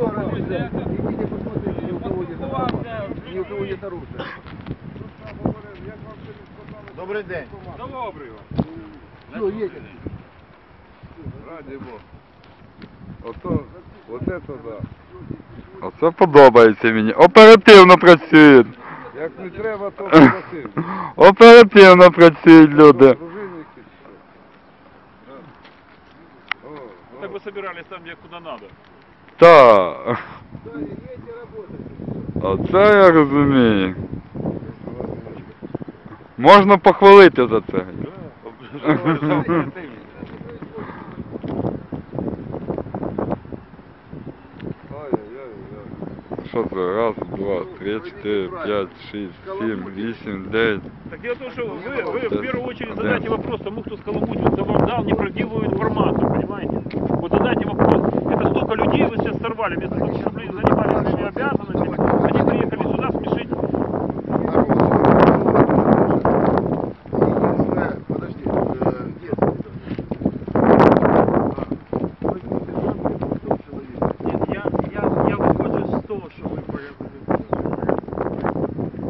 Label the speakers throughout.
Speaker 1: Идите посмотрите, ни у кого нет автомата, ни у кого нет оружия.
Speaker 2: Добрий день.
Speaker 1: Все, едем.
Speaker 3: Раді Бог. Ото, от це да.
Speaker 4: Оце подобається мені. Оперативно працюють.
Speaker 3: Як не треба, то попросив.
Speaker 4: Оперативно працюють люди.
Speaker 5: Так вы собирались там, где куда надо.
Speaker 4: Так. Оце я розумію. Можна похвалити за це.
Speaker 3: Ой-ой-ой.
Speaker 4: Що це? Раз, два, три, чотири, п'ять, шість, сім, вісім, дев'ять.
Speaker 5: Так дело в том, что вы, вы в первую очередь задайте вопрос тому, кто сколомутился, вам дал неправдивую информацию, понимаете? Вот задайте сорвали, вместо того, чтобы люди занимались своими обязанностями, они приехали сюда смешить.
Speaker 2: Единственное, подожди, э, где это?
Speaker 6: Ні, я, я, я виходжу з того, що ви порядно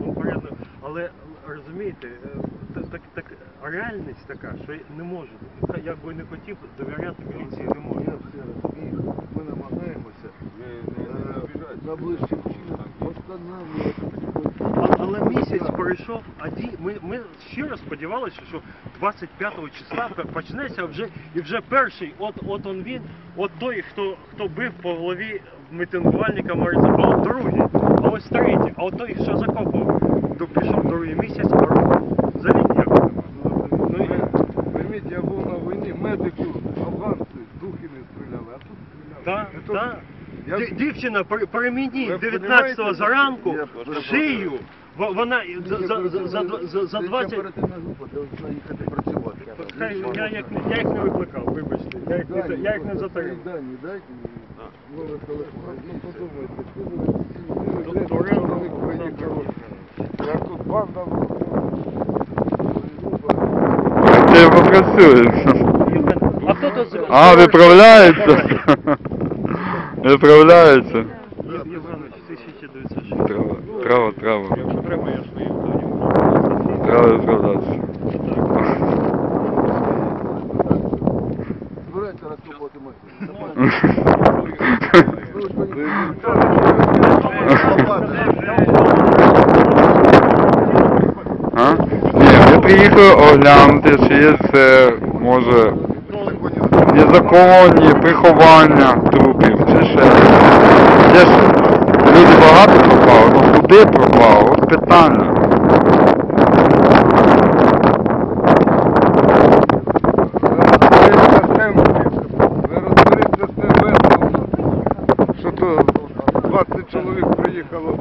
Speaker 6: ну, порядно, але розумієте, е, та- так, так, реальність така, що я не можу, Хай як би не хотів, довіряти міліції
Speaker 2: Чином встановлювати.
Speaker 6: А- Але місяць пройшов, а ді, ми, ми щиро сподівалися, що 25 числа почнеться вже і вже перший, от, от он він, от той, хто, хто бив по голові мітингувальника Мариза, а от другий, а ось третій, а от той, що закопав, то пішов другий місяць, а року взагалі ніякого. Ну,
Speaker 3: Пойміть, я був на війні, медики, афганці, духи не стріляли, а тут стріляли.
Speaker 6: Так, так.
Speaker 3: Я-
Speaker 6: Дівчина при, при мені
Speaker 3: Ви
Speaker 6: 19-го
Speaker 3: понімаєте?
Speaker 6: заранку
Speaker 3: Я-
Speaker 6: шию, во- вона за, за, за, за, за, за 20...
Speaker 2: Оперативна група повинна їхати працювати.
Speaker 6: Хай, я, їх, не- я їх не викликав, вибачте, я їх не, я їх не затримав.
Speaker 2: Дані дайте мені номер телефону.
Speaker 3: Ну подумайте, що ви банда.
Speaker 6: А хто тут з-
Speaker 4: А, виправляється. Виправляється.
Speaker 6: 1906.
Speaker 4: Треба, треба, треба.
Speaker 6: Якщо треба, я ж виїхав.
Speaker 4: Треба виправлятися.
Speaker 2: Збирайте розкопувати
Speaker 4: А? Ні, ми приїхали оглянути, чи є це, може, незаконні приховання трупів, чи ще. Є ж люди багато пропали, ну куди пропало? От питання.
Speaker 3: Що то 20 чоловік приїхало